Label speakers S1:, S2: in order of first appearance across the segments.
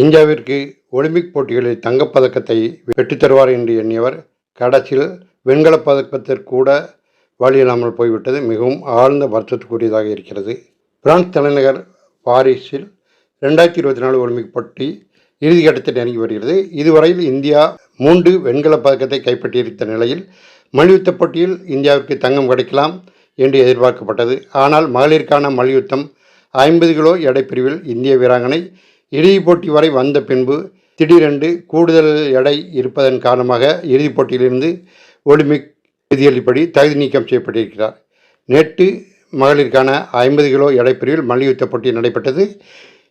S1: இந்தியாவிற்கு ஒலிம்பிக் போட்டிகளில் தங்கப்பதக்கத்தை பெற்றுத்தருவார் என்று எண்ணியவர். கடைசியில் வெண்கலப் பதக்கத்திற்கூட வழியில்லாமல் போய்விட்டது. மிகவும் ஆழ்ந்த வருத்தத்துக்குரியதாக இருக்கிறது. பிரான்ஸ் தலைநகர் பாரிஸில் ரெண்டாயிரத்தி இருபத்தி நாலு ஒலிம்பிக் போட்டி இறுதிக்கட்டத்தில் நெருங்கி வருகிறது. இதுவரையில் இந்தியா மூன்று வெண்கலப் பதக்கத்தை கைப்பற்றியிருந்த நிலையில் மல்யுத்த போட்டியில் இந்தியாவிற்கு தங்கம் கிடைக்கலாம் என்று எதிர்பார்க்கப்பட்டது. ஆனால் மகளிருக்கான மல்யுத்தம் ஐம்பது கிலோ எடை பிரிவில் இந்திய வீராங்கனை இறுதிப் போட்டி வரை வந்த பின்பு திடீரென்று கூடுதல் எடை இருப்பதன் காரணமாக இறுதிப் போட்டியிலிருந்து ஒலிம்பிக் விதிகளின்படி தகுதி நீக்கம் செய்யப்பட்டிருக்கிறார். நேற்று மகளிருக்கான ஐம்பது கிலோ எடை பிரிவில் மல்யுத்த போட்டி நடைபெற்றது.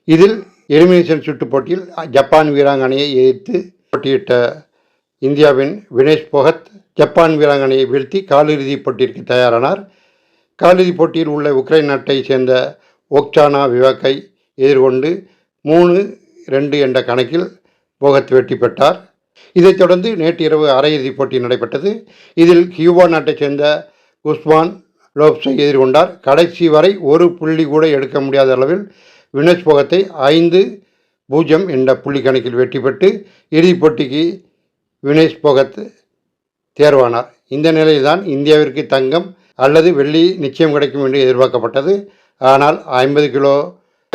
S1: இதில் எலிமினேஷன் சுற்று போட்டியில் ஜப்பான் வீராங்கனையை எதிர்த்து போட்டியிட்ட இந்தியாவின் வினேஷ் போகத் ஜப்பான் வீராங்கனையை வீழ்த்தி காலிறுதிப் போட்டிற்கு தயாரானார். காலிறுதிப் போட்டியில் உள்ள உக்ரைன் நாட்டை சேர்ந்த ஒக்சானா விவாக்கை எதிர்கொண்டு மூணு ரெண்டு என்ற கணக்கில் போகத் வெற்றி பெற்றார். இதைத் தொடர்ந்து நேற்று இரவு அரையிறுதிப் போட்டி நடைபெற்றது. இதில் கியூபா நாட்டைச் சேர்ந்த குஸ்மான் லோப்ஸை எதிர்கொண்டார். கடைசி வரை ஒரு புள்ளி கூட எடுக்க முடியாத அளவில் வினேஷ் போகத்தை ஐந்து பூஜ்ஜியம் என்ற புள்ளி கணக்கில் வெற்றி பெற்று இறுதிப் போட்டிக்கு வினேஷ் போகத் தேர்வானார். இந்த நிலையில்தான் இந்தியாவிற்கு தங்கம் அல்லது வெள்ளி நிச்சயம் கிடைக்கும் என்று எதிர்பார்க்கப்பட்டது. ஆனால் ஐம்பது கிலோ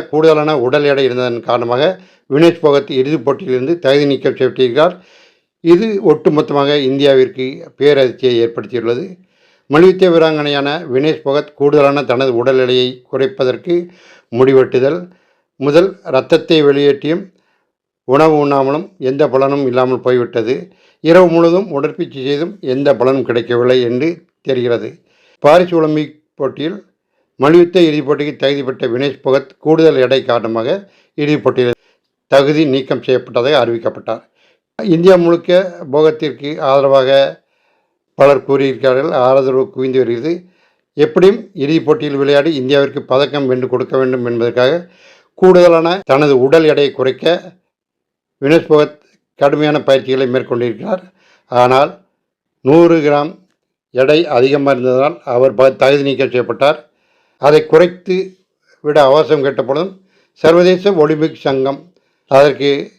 S1: கூடுதலான உடல் எடை இருந்ததன் காரணமாக வினேஷ் போகத் இறுதிப் போட்டியிலிருந்து தகுதி நீக்கம் செய்யப்பட்டிருக்கிறார். இது ஒட்டுமொத்தமாக இந்தியாவிற்கு பேரதிர்ச்சியை ஏற்படுத்தியுள்ளது. மல்யுத்த வீராங்கனையான வினேஷ் போகத் கூடுதலான தனது உடல் எடையை குறைப்பதற்கு முடிவெட்டுதல். முதல் இரத்தத்தை வெளியேற்றியும் உணவு உண்ணாமலும் எந்த பலனும் இல்லாமல் போய்விட்டது. இரவு முழுவதும் உடற்பயிற்சி செய்தும் எந்த பலனும் கிடைக்கவில்லை என்று தெரிகிறது. பாரிஸ் ஒலிம்பிக் போட்டியில் மல்யுத்த இறுதிப் போட்டிக்கு தகுதி பெற்ற வினேஷ் புகத் கூடுதல் எடை காரணமாக இறுதிப் போட்டியில் தகுதி நீக்கம் செய்யப்பட்டதாக அறிவிக்கப்பட்டார். இந்தியா முழுக்க போகத்திற்கு ஆதரவாக பலர் கூறியிருக்கிறார்கள். ஆதரவு குவிந்து வருகிறது. எப்படியும் இறுதிப் போட்டியில் விளையாடி இந்தியாவிற்கு பதக்கம் வென்று கொடுக்க வேண்டும் என்பதற்காக கூடுதலான தனது உடல் எடையை குறைக்க வினேஷ் போகத் கடுமையான பயிற்சிகளை மேற்கொண்டிருக்கிறார். ஆனால் நூறு கிராம் எடை அதிகமாக இருந்ததால் அவர் ப- தகுதி நீக்கம் செய்யப்பட்டார். அதை குறைத்து விட அவகாசம் கேட்டபொழுதும் சர்வதேச ஒலிம்பிக் சங்கம் அதற்கு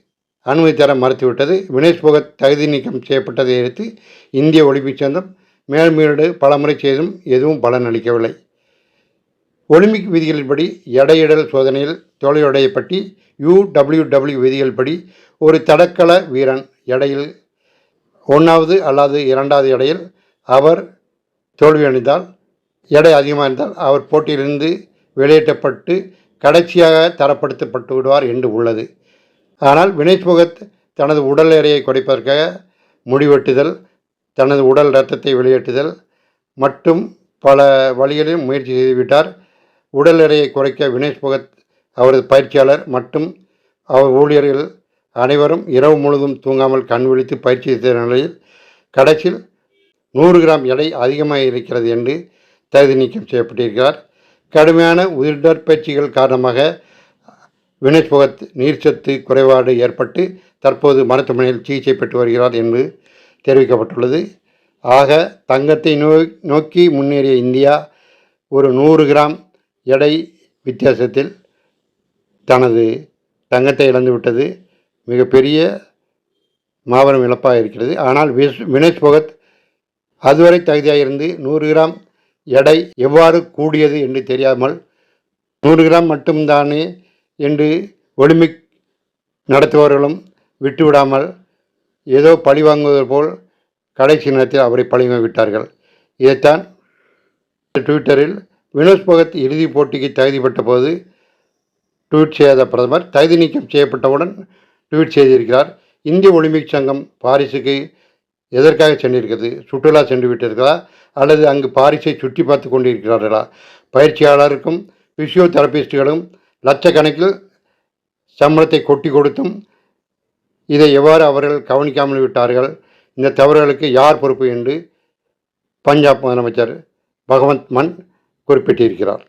S1: அனுமதி தர மறுத்துவிட்டது. வினேஷ் போகத் தகுதி நீக்கம் செய்யப்பட்டதை அடுத்து இந்திய ஒலிம்பிக் சங்கம் மேல்மீடு பலமுறை செய்தும் எதுவும் பலன் அளிக்கவில்லை. ஒலிம்பிக் விதிகளின்படி எடையிடல் சோதனையில் தோல்வியடைய பற்றி யூடபிள்யூடபிள்யூ விதிகள்படி ஒரு தடகள வீரன் எடையில் ஒன்றாவது அல்லது இரண்டாவது எடையில் அவர் தோல்வியடைந்தால் எடை அதிகமாக இருந்தால் அவர் போட்டியிலிருந்து வெளியேற்றப்பட்டு கடைசியாக தரப்படுத்தப்பட்டு விடுவார் என்று உள்ளது. ஆனால் வினேஷ் முகத் தனது உடல் எடையை குறைப்பதற்காக முடிவெட்டுதல் தனது உடல் இரத்தத்தை வெளியேற்றுதல் மற்றும் பல வழிகளில் முயற்சி செய்துவிட்டார். உடல் எடையை குறைக்க வினேஷ் முகத் அவரது பயிற்சியாளர் மற்றும் அவர் ஊழியர்கள் அனைவரும் இரவு முழுவதும் தூங்காமல் கண் விழித்து பயிற்சி செய்த நிலையில் கடைசியில் நூறு கிராம் எடை அதிகமாக இருக்கிறது என்று தகுதி நீக்கம் செய்யப்பட்டிருக்கிறார். கடுமையான உடற்பயிற்சிகள் காரணமாக வினேஷ் போகத் நீர்ச்சத்து குறைபாடு ஏற்பட்டு தற்போது மருத்துவமனையில் சிகிச்சை பெற்று வருகிறார் என்று தெரிவிக்கப்பட்டுள்ளது. ஆக தங்கத்தை நோ நோக்கி முன்னேறிய இந்தியா ஒரு நூறு கிராம் எடை வித்தியாசத்தில் தனது தங்கத்தை இழந்துவிட்டது மிகப்பெரிய மாபெரும் இழப்பாக இருக்கிறது. ஆனால் விஸ் வினேஷ் பகத் அதுவரை தகுதியாக இருந்து நூறு கிராம் எடை எவ்வாறு கூடியது என்று தெரியாமல் நூறு கிராம் மட்டும்தானே என்று ஒலிம்பிக் நடத்துபவர்களும் விட்டுவிடாமல் ஏதோ பழி வாங்குவது போல் கடைசி நேரத்தில் அவரை பழி விட்டார்கள். இதைத்தான் ட்விட்டரில் வினோஸ் போகத் இறுதிப் போட்டிக்கு தகுதி போது ட்வீட் செய்யாத பிரதமர் தகுதி நீக்கம் செய்யப்பட்டவுடன் ட்வீட் செய்திருக்கிறார். இந்திய ஒலிம்பிக் சங்கம் பாரிஸுக்கு எதற்காக சென்றிருக்கிறது? சுற்றுலா சென்று விட்டிருக்கிறதா? அல்லது அங்கு பாரிஸை சுற்றி பார்த்து கொண்டிருக்கிறார்களா? பயிற்சியாளருக்கும் பிசியோதெரபிஸ்டுகளும் லட்சக்கணக்கில் சம்பளத்தை கொட்டி கொடுத்தும் இதை எவ்வாறு அவர்கள் கவனிக்காமல் விட்டார்கள்? இந்த தவறுகளுக்கு யார் பொறுப்பு என்று பஞ்சாப் முதலமைச்சர் பகவந்த் மன் குறிப்பிட்டிருக்கிறார்.